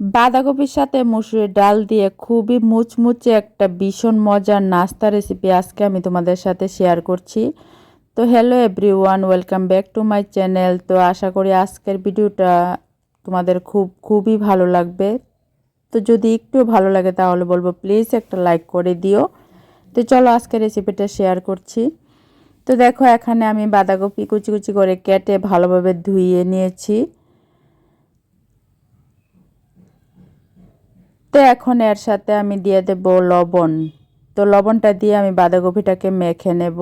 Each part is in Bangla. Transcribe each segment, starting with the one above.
বাঁধাকপির সাথে মুসুরির ডাল দিয়ে খুবই মুচমুচে একটা ভীষণ মজার নাস্তা রেসিপি আজকে আমি তোমাদের সাথে শেয়ার করছি। তো hello everyone welcome back to my channel তো আশা করি আজকের ভিডিওটা তোমাদের খুব, খুবই ভালো লাগবে। তো যদি একটু ভালো লাগে তাহলে বলব প্লিজ একটা লাইক করে দিও। তো চলো আজকে রেসিপিটা শেয়ার করছি। তো দেখো এখানে আমি বাঁধাকপি কুচি কুচি করে কেটে ভালোভাবে ধুইয়ে নিয়েছি। তো এখন এর সাথে আমি দিয়ে দেব লবণ। তো লবণটা দিয়ে আমি বাঁধাকপিটাকে মেখে নেব।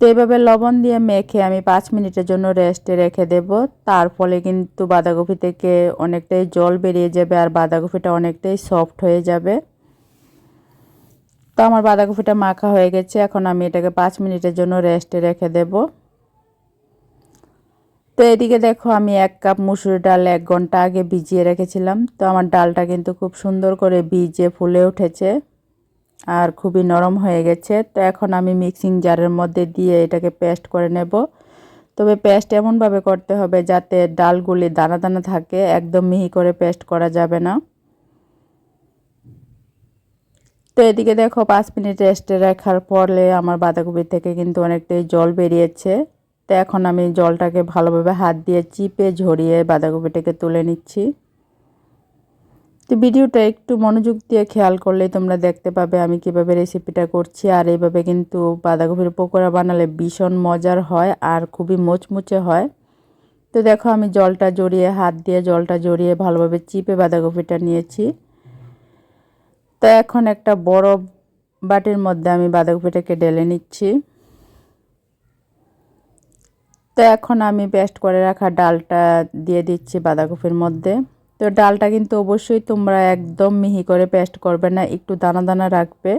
তো এইভাবে লবণ দিয়ে মেখে আমি পাঁচ মিনিটের জন্য রেস্টে রেখে দেব। তার ফলে কিন্তু বাঁধাকপি থেকে অনেকটাই জল বেরিয়ে যাবে আর বাঁধাকপিটা অনেকটাই সফট হয়ে যাবে। তো আমার বাঁধাকপিটা মাখা হয়ে গেছে। এখন আমি এটাকে পাঁচ মিনিটের জন্য রেস্টে রেখে দেবো। তো এদিকে দেখো আমি এক কাপ মুসুর ডাল এক ঘণ্টা আগে ভিজিয়ে রেখেছিলাম। তো আমার ডালটা কিন্তু খুব সুন্দর করে ভিজে ফুলে উঠেছে আর খুবই নরম হয়ে গেছে। তো এখন আমি মিক্সিং জারের মধ্যে দিয়ে এটাকে পেস্ট করে নেব। তবে পেস্ট এমনভাবে করতে হবে যাতে ডালগুলি দানা দানা থাকে, একদম মিহি করে পেস্ট করা যাবে না। তো এদিকে দেখো পাঁচ মিনিট রেস্টে রাখার পরে আমার বাঁধাকপি থেকে কিন্তু অনেকটাই জল বেরিয়েছে। তো এখন আমি জলটাকে ভালোভাবে হাত দিয়ে চিপে ঝরিয়ে বাঁধাকপিটাকে তুলে নিচ্ছি। তো ভিডিওটা একটু মনোযোগ দিয়ে খেয়াল করলে তোমরা দেখতে পাবে আমি কীভাবে রেসিপিটা করছি আর এইভাবে কিন্তু বাঁধাকপির পকোড়া বানালে ভীষণ মজার হয় আর খুবই মোচমুচে হয়। তো দেখো আমি জলটা জড়িয়ে, হাত দিয়ে জলটা জড়িয়ে ভালোভাবে চিপে বাঁধাকপিটা নিয়েছি। তো এখন একটা বড় বাটির মধ্যে আমি বাঁধাকপিটাকে ঢেলে নিচ্ছি। তো এখন আমি পেস্ট করে রাখা ডালটা দিয়ে দিচ্ছি বাঁধাকপির মধ্যে। তো ডালটা কিন্তু অবশ্যই তোমরা একদম মিহি করে পেস্ট করবে না, একটু দানা দানা রাখবে।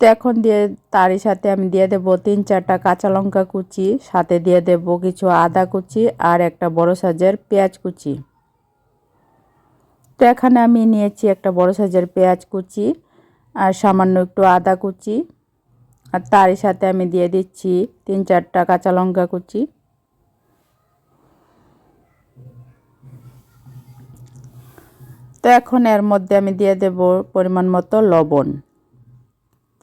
তো এখন দিয়ে তারই সাথে আমি দিয়ে দেবো তিন চারটা কাঁচা লঙ্কা কুচি, সাথে দিয়ে দেব কিছু আদা কুচি আর একটা বড় সাইজের পেঁয়াজ কুচি। তো এখানে আমি নিয়েছি একটা বড় সাইজের পেঁয়াজ কুচি আর সামান্য একটু আদা কুচি। আর তারই সাথে আমি দিয়ে দিচ্ছি তিন চারটা কাঁচা লঙ্কা কুচি। তো এখন এর মধ্যে আমি দিয়ে দেব পরিমাণ মতো লবণ।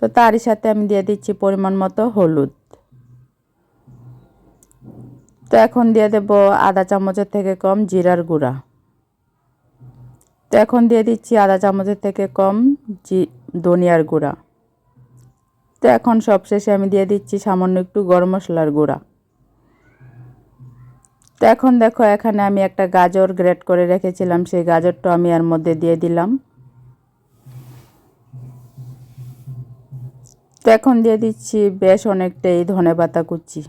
তো তারই সাথে আমি দিয়ে দিচ্ছি পরিমাণ মতো হলুদ। তো এখন দিয়ে দেব আধা চামচের থেকে কম জিরার গুঁড়া। তো এখন দিয়ে দিচ্ছি আধা চামচের থেকে কম জি ধনিয়ার গুঁড়া। তো এখন সবশেষে আমি দিয়ে দিচ্ছি সামান্য একটু গরম মশলার গুঁড়া। তো এখন দেখো, এখানে আমি একটা গাজর গ্রেট করে রেখেছিলাম, সেই গাজরটা আমি এর মধ্যে দিয়ে দিলাম। তো এখন দিয়ে দিচ্ছি বেশ অনেকটাই ধনে পাতা কুচি।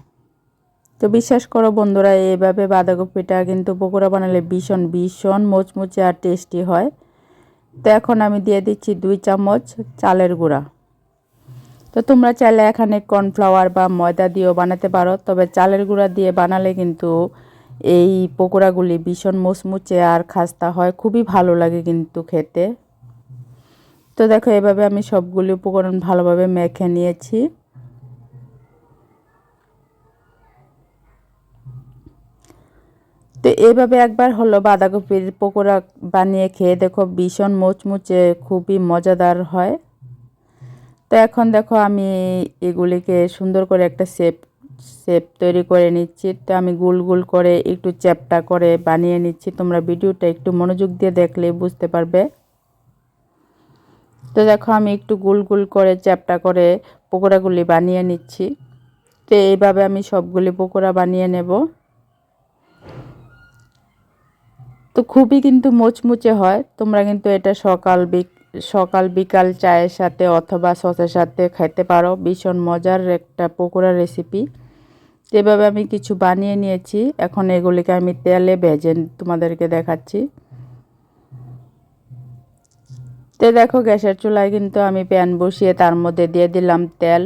তো বিশ্বাস করো বন্ধুরা, এইভাবে বাঁধাকপিটা কিন্তু পকোড়া বানালে ভীষণ ভীষণ মুচমুচে আর টেস্টি হয়। তো এখন আমি দিয়ে দিচ্ছি দুই চামচ চালের গুঁড়া। তো তোমরা চাইলে এখানে কর্নফ্লাওয়ার বা ময়দা দিয়েও বানাতে পারো, তবে চালের গুঁড়া দিয়ে বানালে কিন্তু এই পকোড়াগুলি ভীষণ মুচমুচে আর খাস্তা হয়, খুবই ভালো লাগে কিন্তু খেতে। তো দেখো, এভাবে আমি সবগুলি উপকরণ ভালোভাবে মেখে নিয়েছি। তো এভাবে একবার হলো বাঁধাকপির পকোড়া বানিয়ে খেয়ে দেখো ভীষণ মুচমুচে, খুবই মজাদার হয়। তো এখন দেখো আমি এগুলিকে সুন্দর করে একটা শেপ শেপ তৈরি করে নিচ্ছি। তো আমি গুল গুল করে একটু চ্যাপটা করে বানিয়ে নিচ্ছি। তোমরা ভিডিওটা একটু মনোযোগ দিয়ে দেখলে বুঝতে পারবে। তো দেখো আমি একটু গুল গুল করে চ্যাপটা করে পকোড়াগুলি বানিয়ে নিচ্ছি। তো এইভাবে আমি সবগুলি পকোড়া বানিয়ে নেব। তো খুবই কিন্তু মুচমুচে হয়। তোমরা কিন্তু এটা সকাল সকাল, বিকাল চায়ের সাথে অথবা সসের সাথে খাইতে পারো। ভীষণ মজার একটা পকোড়া রেসিপি এভাবে আমি কিছু বানিয়ে নিয়েছি। এখন এগুলিকে আমি তেলে ভেজে তোমাদেরকে দেখাচ্ছি। তো দেখো গ্যাসের চুলায় কিন্তু আমি প্যান বসিয়ে তার মধ্যে দিয়ে দিলাম তেল।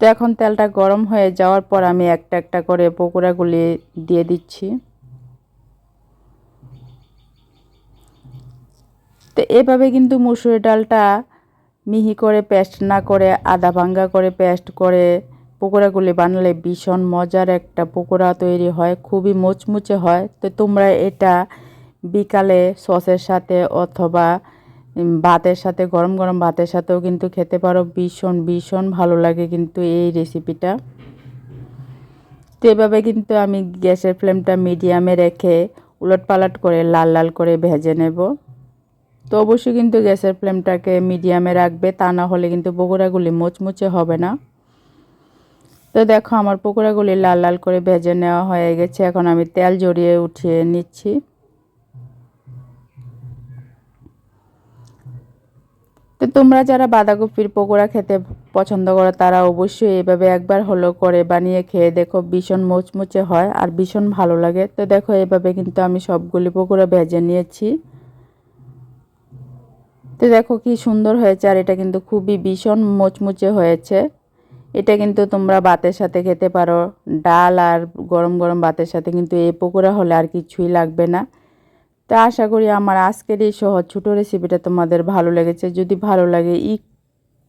তো এখন তেলটা গরম হয়ে যাওয়ার পর আমি একটা একটা করে পকোড়াগুলি দিয়ে দিচ্ছি। তো এভাবে কিন্তু মুসুরি ডালটা মিহি করে পেস্ট না করে, আদা ভাঙ্গা করে পেস্ট করে পকোড়াগুলি বানালে ভীষণ মজার একটা পকোড়া তৈরি হয়, খুবই মুচমুচে হয়। তো তোমরা এটা বিকালে সসের সাথে অথবা ভাতের সাথে, গরম গরম ভাতের সাথেও কিন্তু খেতে পারো। ভীষণ ভীষণ ভালো লাগে কিন্তু এই রেসিপিটা তো এভাবে কিন্তু আমি গ্যাসের ফ্লেমটা মিডিয়ামে রেখে উলট পালট করে লাল লাল করে ভেজে নেব। তো অবশ্যই কিন্তু গ্যাসের ফ্লেমটাকে মিডিয়ামে রাখবে, তা না হলে কিন্তু পকোড়াগুলি মোচমুচে হবে না। তো দেখো আমার পকোড়াগুলি লাল লাল করে ভেজে নেওয়া হয়ে গেছে, এখন আমি তেল জড়িয়ে উঠিয়ে নিচ্ছি। তো তোমরা যারা বাঁধাকপির পকোড়া খেতে পছন্দ করো, তারা অবশ্যই এভাবে একবার হলো করে বানিয়ে খেয়ে দেখো ভীষণ মোচমুচে হয় আর ভীষণ ভালো লাগে। তো দেখো এভাবে কিন্তু আমি সবগুলি পকোড়া ভেজে নিয়েছি। তো দেখো কি সুন্দর হয়েছে, আর এটা কিন্তু খুবই ভীষণ মুচমুচে হয়েছে। এটা কিন্তু তোমরা ভাতের সাথে খেতে পারো, ডাল আর গরম গরম ভাতের সাথে, কিন্তু এই পকোড়া হলে আর কিছুই লাগবে না। তো আশা করি আমার আজকের এই সহজ ছোটো রেসিপিটা তোমাদের ভালো লেগেছে। যদি ভালো লাগে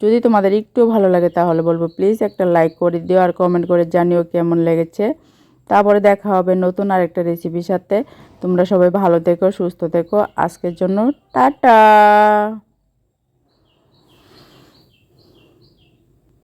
যদি তোমাদের একটু ভালো লাগে, তাহলে বলব প্লিজ একটা লাইক করে দিও, আর কমেন্ট করে জানিও কেমন লেগেছে। তারপরে দেখা হবে নতুন আরেকটা রেসিপির সাথে। তোমরা সবাই ভালো থেকো, সুস্থ থেকো। আজকের জন্য টাটা!